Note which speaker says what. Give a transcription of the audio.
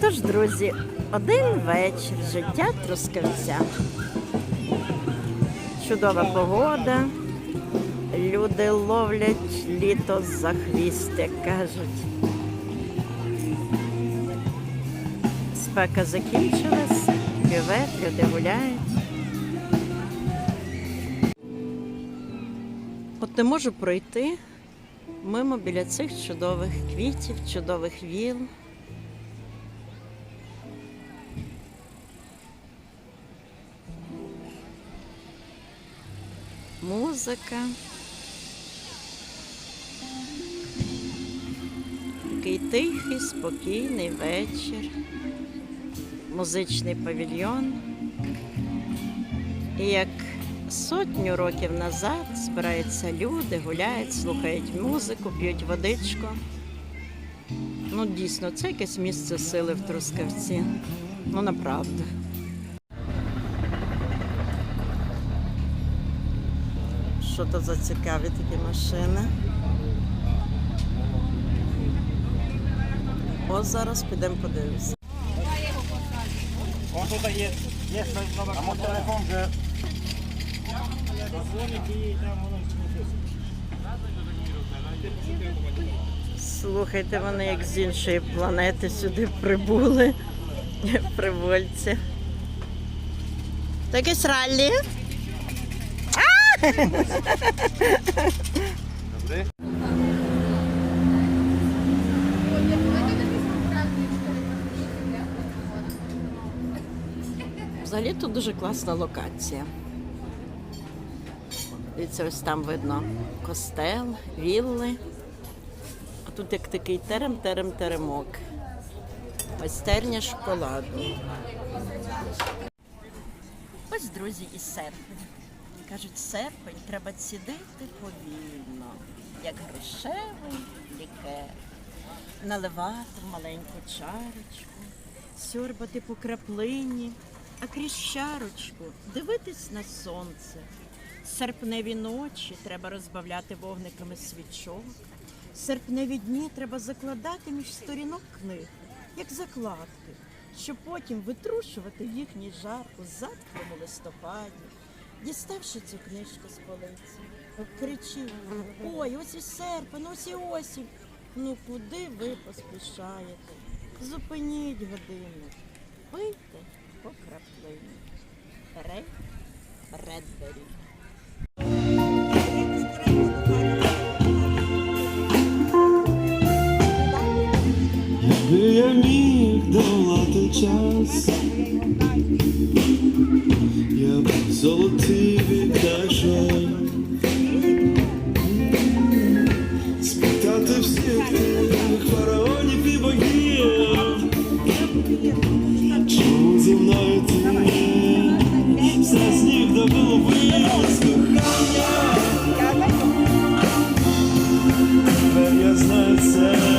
Speaker 1: Отож, друзі, один вечір життя трускавця. Чудова погода. Люди ловлять літо за хвіст, як кажуть. Спека закінчилась, бювет, люди гуляють. От не можу пройти мимо біля цих чудових квітів, чудових віл. Музика. Такий тихий, спокійний вечір. Музичний павільйон. І як сотню років назад збираються люди, гуляють, слухають музику, п'ють водичку. Ну, дійсно, це якесь місце сили в Трускавці. Ну, направду. Що то за цікаві такі машини? О, зараз підемо подивимося.
Speaker 2: Nowego. A mój telefon, że... Dzwonić i
Speaker 1: Слухайте, вони як з іншої планети сюди прибули. Привольці. Таке раллі. Взагалі тут дуже класна локація. І ось там видно костел, вілли. А тут як такий терем-терем-теремок. Майстерня шоколаду. Ось, друзі, і серпень. Кажуть, серпень треба цідити повільно, як грошевий лікер. Наливати в маленьку чарочку, сьорбати по краплині, а крізь чарочку дивитись на сонце. Серпневі ночі треба розбавляти вогниками свічок. Серпневі дні треба закладати між сторінок книг, як закладки, щоб потім витрушувати їхній жар у затхлому листопаді. Діставши цю книжку з полиці, кричи, ой, ось і серпень, ось і осінь. Ну куди ви поспішаєте? Зупиніть годинник, пийте по краплині. Рей Редбері.
Speaker 3: Якби я міг долати час, золотий вітажок спитати всіх тих фараонів і богів, чому зі мною ти все з ніг до голови. Тепер я знаю це.